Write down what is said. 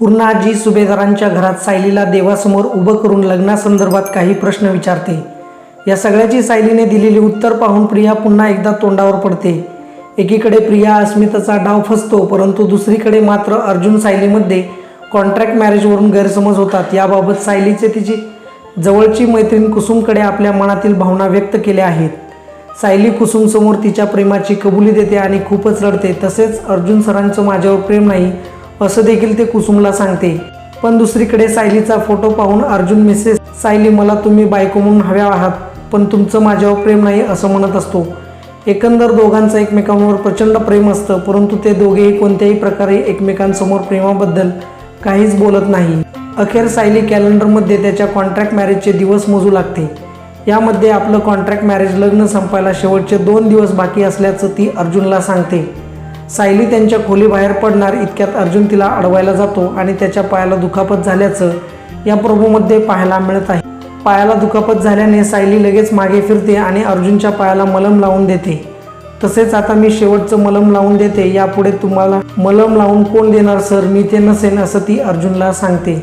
पूर्ण आजी सुभेदारांच्या घरात सायलीला देवासमोर उभं करून लग्नासंदर्भात काही प्रश्न विचारते. या सगळ्याची सायलीने दिलेली उत्तर पाहून प्रिया पुन्हा एकदा तोंडावर पडते. एकीकडे प्रिया अस्मिताचा डाव फसतो परंतु दुसरीकडे मात्र अर्जुन सायलीमध्ये कॉन्ट्रॅक्ट मॅरेजवरून गैरसमज होतात. याबाबत सायलीचे तिची जवळची मैत्रीण कुसुमकडे आपल्या मनातील भावना व्यक्त केल्या आहेत. सायली कुसुमसमोर तिच्या प्रेमाची कबुली देते आणि खूपच रडते. तसेच अर्जुन सरांचं माझ्यावर प्रेम नाही असं देखील ते कुसुमला सांगते. पण दुसरीकडे सायलीचा फोटो पाहून अर्जुन मिसेस सायली मला तुम्ही बायको म्हणून हव्या आहात पण तुमचं माझ्यावर प्रेम नाही असं म्हणत असतो. एकंदर दोघांचं एकमेकांवर प्रचंड प्रेम असतं परंतु ते दोघेही कोणत्याही प्रकारे एकमेकांसमोर प्रेमाबद्दल काहीच बोलत नाही. अखेर सायली कॅलेंडरमध्ये त्याच्या कॉन्ट्रॅक्ट मॅरेजचे दिवस मोजू लागते. यामध्ये आपलं कॉन्ट्रॅक्ट मॅरेज लग्न संपायला शेवटचे दोन दिवस बाकी असल्याचं ती अर्जुनला सांगते. सायली त्यांच्या खोलीबाहेर पडणार इतक्यात अर्जुन तिला अडवायला जातो आणि त्याच्या पायाला दुखापत झाल्याचं या प्रोमोमध्ये पाहायला मिळत आहे. पायाला दुखापत झाल्याने सायली लगेच मागे फिरते आणि अर्जुनच्या पायाला मलम लावून देते. तसेच आता मी शेवटचं मलम लावून देते यापुढे तुम्हाला मलम लावून कोण देणार सर? मी ते नसेन असं ती अर्जुनला सांगते.